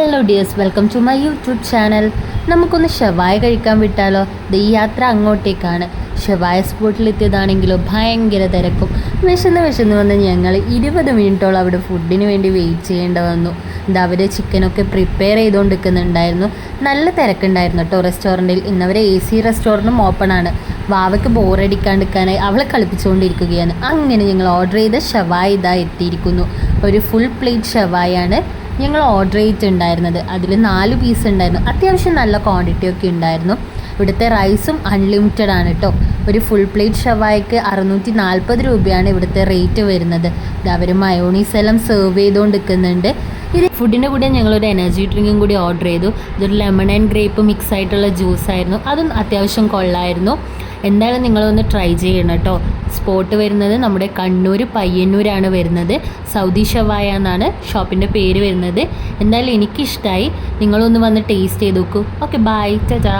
Hello dears welcome to my YouTube channel. നമുക്കൊന്ന് ഷവായ കഴിക്കാൻ വിട്ടാലോ? ദേ ഈ യാത്ര അങ്ങോട്ടേക്കാണ്. ഷവായ സ്പോട്ടിലെത്തിയതാണെങ്കിലോ ഭയങ്കര തിരക്കും. വിശന്ന് വിശന്ന് വന്ന് ഞങ്ങൾ ഇരുപത് മിനിറ്റോളം അവിടെ ഫുഡിന് വേണ്ടി വെയിറ്റ് ചെയ്യേണ്ട വന്നു. എന്താ അവർ ചിക്കനൊക്കെ പ്രിപ്പയർ ചെയ്തുകൊണ്ടിരിക്കുന്നുണ്ടായിരുന്നു നല്ല തിരക്കുണ്ടായിരുന്നു കേട്ടോ റെസ്റ്റോറന്റിൽ ഇന്നവർ എ സി റെസ്റ്റോറന്റും ഓപ്പൺ ആണ്. വാവയ്ക്ക് ബോറടിക്കാണ്ടിരിക്കാനായി അവളെ കളിപ്പിച്ചുകൊണ്ടിരിക്കുകയാണ്. അങ്ങനെ ഞങ്ങൾ ഓർഡർ ചെയ്ത ഷവായ ഇതാ എത്തിയിരിക്കുന്നു. ഒരു ഫുൾ പ്ലേറ്റ് ഷവായാണ് ഞങ്ങൾ ഓർഡർ ചെയ്തിട്ടുണ്ടായിരുന്നത്. അതിൽ നാല് പീസ് ഉണ്ടായിരുന്നു. അത്യാവശ്യം നല്ല ക്വാണ്ടിറ്റി ഒക്കെ ഉണ്ടായിരുന്നു. ഇവിടുത്തെ റൈസും അൺലിമിറ്റഡ് ആണ് കേട്ടോ ഒരു ഫുൾ പ്ലേറ്റ് ഷവായ്ക്ക് അറുന്നൂറ്റി നാൽപ്പത് രൂപയാണ് ഇവിടുത്തെ റേറ്റ് വരുന്നത്. ഇത് അവർ മയോണീസ് എല്ലാം സെർവ് ചെയ്തുകൊണ്ട് നിൽക്കുന്നുണ്ട് ഇത് ഫുഡിന്റെ കൂടെ ഞങ്ങളൊരു എനർജി ഡ്രിങ്കും കൂടി ഓർഡർ ചെയ്തു. ഇതൊരു ലെമൺ ആൻഡ് ഗ്രേപ്പ് മിക്സ് ആയിട്ടുള്ള ജ്യൂസ് ആയിരുന്നു. അതും അത്യാവശ്യം കൊള്ളായിരുന്നു. എന്തായാലും നിങ്ങളൊന്ന് ട്രൈ ചെയ്യണം കേട്ടോ സ്പോട്ട് വരുന്നത് നമ്മുടെ കണ്ണൂർ പയ്യന്നൂരാണ് വരുന്നത്. സൗദി ഷവായ എന്നാണ് ഷോപ്പിന്റെ പേര് വരുന്നത്. എന്തായാലും എനിക്കിഷ്ടമായി നിങ്ങളൊന്ന് വന്ന് ടേസ്റ്റ് ചെയ്ത് നോക്കൂ. ഓക്കെ ബൈ ചാ